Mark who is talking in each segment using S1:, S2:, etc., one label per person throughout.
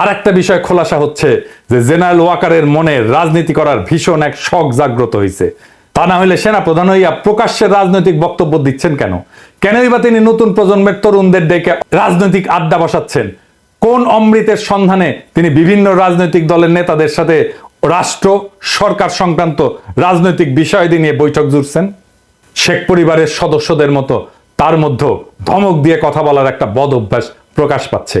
S1: আর একটা বিষয় খোলাসা হচ্ছে যে জেনারেল ওয়াকারের মনে রাজনীতি করার ভীষণ এক শখ জাগ্রত হয়েছে তা না হলে সেনা প্রধান হইয়া প্রকাশ্যে রাজনৈতিক বক্তব্য দিচ্ছেন কেন? কেনই বা তিনি নতুন প্রজন্মের তরুণদের ডেকে রাজনৈতিক আড্ডা বসাচ্ছেন? কোন অমৃতের সন্ধানে তিনি বিভিন্ন রাজনৈতিক দলের নেতাদের সাথে রাষ্ট্র, সরকার সংক্রান্ত রাজনৈতিক বিষয়াদি নিয়ে বৈঠক জুড়ছেন? শেখ পরিবারের সদস্যদের মতো তার মধ্যে ধমক দিয়ে কথা বলার একটা বদ অভ্যাস প্রকাশ পাচ্ছে।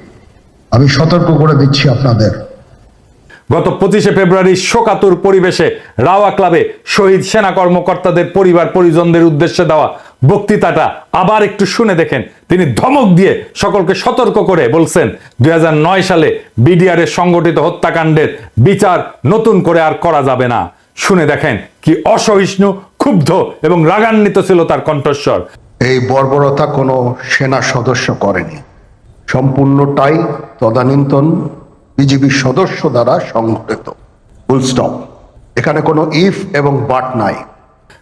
S2: আমি সতর্ক করে দিচ্ছি আপনাদের।
S1: গত পঁচিশে ফেব্রুয়ারি শোকাতুর পরিবেশে রাওয়া ক্লাবে শহীদ সেনা কর্মকর্তাদের পরিবার পরিজনদের উদ্দেশ্যে দেওয়া বক্তৃতাটা আবার একটু শুনে দেখেন। তিনি ধমক দিয়ে সকলকে সতর্ক করে বলছেন দুই সালে বিডিআর এর সংগঠিত হত্যাকাণ্ডের বিচার নতুন করে আর করা যাবে না। শুনে দেখেন কি অসহিষ্ণু ক্ষুব্ধ এবং রাগান্বিত ছিল তার কণ্ঠস্বর।
S2: এই বর্বরতা কোনো সেনা সদস্য করেনি। সম্পূর্ণটাই তদানীন্তন বিজিবির সদস্য দ্বারা সংঘটিত। ফুল স্টপ এখানে কোনো ইফ এবং বাট নাই।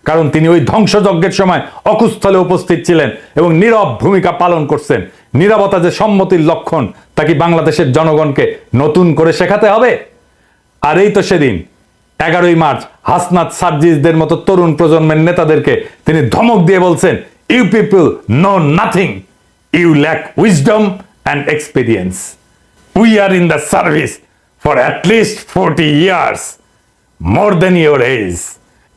S1: কারণ তিনি ওই ধ্বংসযজ্ঞের সময় অকুস্থলে উপস্থিত ছিলেন এবং নীরব ভূমিকা পালন করছেন। নীরবতা যে সম্মতির লক্ষণ, তা কি বাংলাদেশের জনগণকে নতুন করে শেখাতে হবে? আর এই তো সেদিন, এগারোই মার্চ, হাসনাত সার্জিসদের মতো তরুণ প্রজন্মের নেতাদেরকে তিনি ধমক দিয়ে বলছেন you people know nothing you lack wisdom and experience we are in the service for at least forty years more than your age.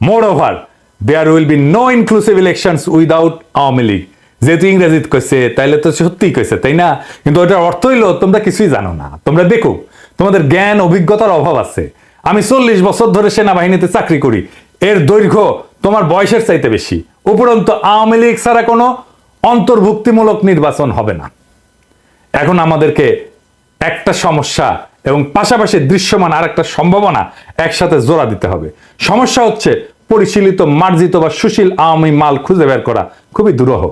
S1: Moreover, there will be no inclusive elections without Awami League. যেহেতু ইংরেজিত কইছে তাইলে তো সত্যিই কইছে তাই না? কিন্তু ওটার অর্থ হইল তোমরা কিছুই জানো না। তোমরা দেখো তোমাদের জ্ঞান অভিজ্ঞতার অভাব আছে। আমি চল্লিশ বছর ধরে সেনাবাহিনীতে চাকরি করি। এর দৈর্ঘ্য তোমার বয়সের চাইতে বেশি। উপরন্তু আওয়ামী লীগ ছাড়া কোনো অন্তর্ভুক্তিমূলক নির্বাচন হবে না। এখন আমাদেরকে একটা সমস্যা এবং পাশাপাশি দৃশ্যমান আর একটা সম্ভাবনা একসাথে জোড়া দিতে হবে। সমস্যা হচ্ছে পরিশীলিত, মার্জিত বা সুশীল আওয়ামী মাল খুঁজে বের করা খুবই দুরূহ।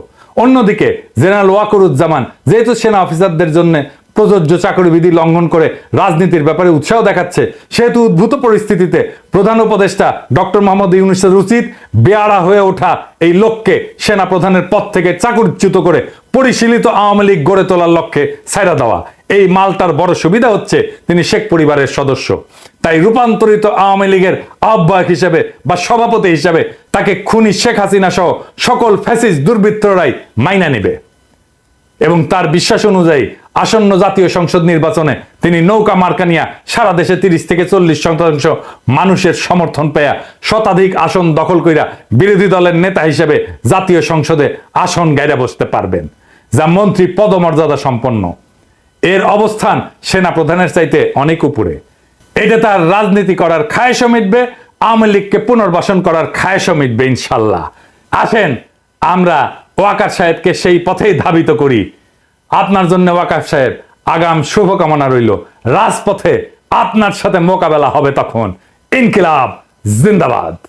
S1: অন্যদিকে জেনারেল ওয়াকরুজ্জামান যেহেতু সেনা অফিসারদের জন্য প্রযোজ্য চাকরি বিধি লঙ্ঘন করে রাজনীতির ব্যাপারে উৎসাহ দেখাচ্ছে, সেহেতু উদ্ভূত পরিস্থিতিতে প্রধান উপদেষ্টা ডক্টর মোহাম্মদ ইউনুসের উচিত বেয়ারা হয়ে ওঠা এই লোককে সেনা প্রধানের পদ থেকে চাকরিচ্যুত করে পরিশীলিত আওয়ামী লীগ গড়ে তোলার লক্ষ্যে ছাইরা দেওয়া। এই মালটার বড় সুবিধা হচ্ছে তিনি শেখ পরিবারের সদস্য। তাই রূপান্তরিত আওয়ামী লীগের আহ্বায়ক হিসেবে বা সভাপতি হিসেবে তাকে খুনি শেখ হাসিনা সহ সকল ফ্যাসিস দুর্বৃত্তরাই মাইনা নেবে। এবং তার বিশ্বাস অনুযায়ী আসন্ন জাতীয় সংসদ নির্বাচনে তিনি নৌকা মার্কা নিয়া সারা দেশে তিরিশ থেকে চল্লিশ শতাংশ মানুষের সমর্থন পেয়া শতাধিক আসন দখল কইরা বিরোধী দলের নেতা হিসেবে জাতীয় সংসদে আসন গাইরা বসতে পারবেন, যা মন্ত্রী পদমর্যাদা সম্পন্ন। এর অবস্থান সেনা প্রধানের চাইতে অনেক উপরে। এটা তার রাজনীতি করার খায়সও মিটবে, আওয়ামী লীগকে পুনর্বাসন করার খায়সও মিটবে ইনশাল্লাহ। আসেন, আমরা ওয়াকার সাহেবকে সেই পথেই ধাবিত করি। আপনার জন্য ওয়াকার সাহেব, আগাম শুভকামনা রইল। রাজপথে আপনার সাথে মোকাবেলা হবে তখন। ইনকিলাব, জিন্দাবাদ।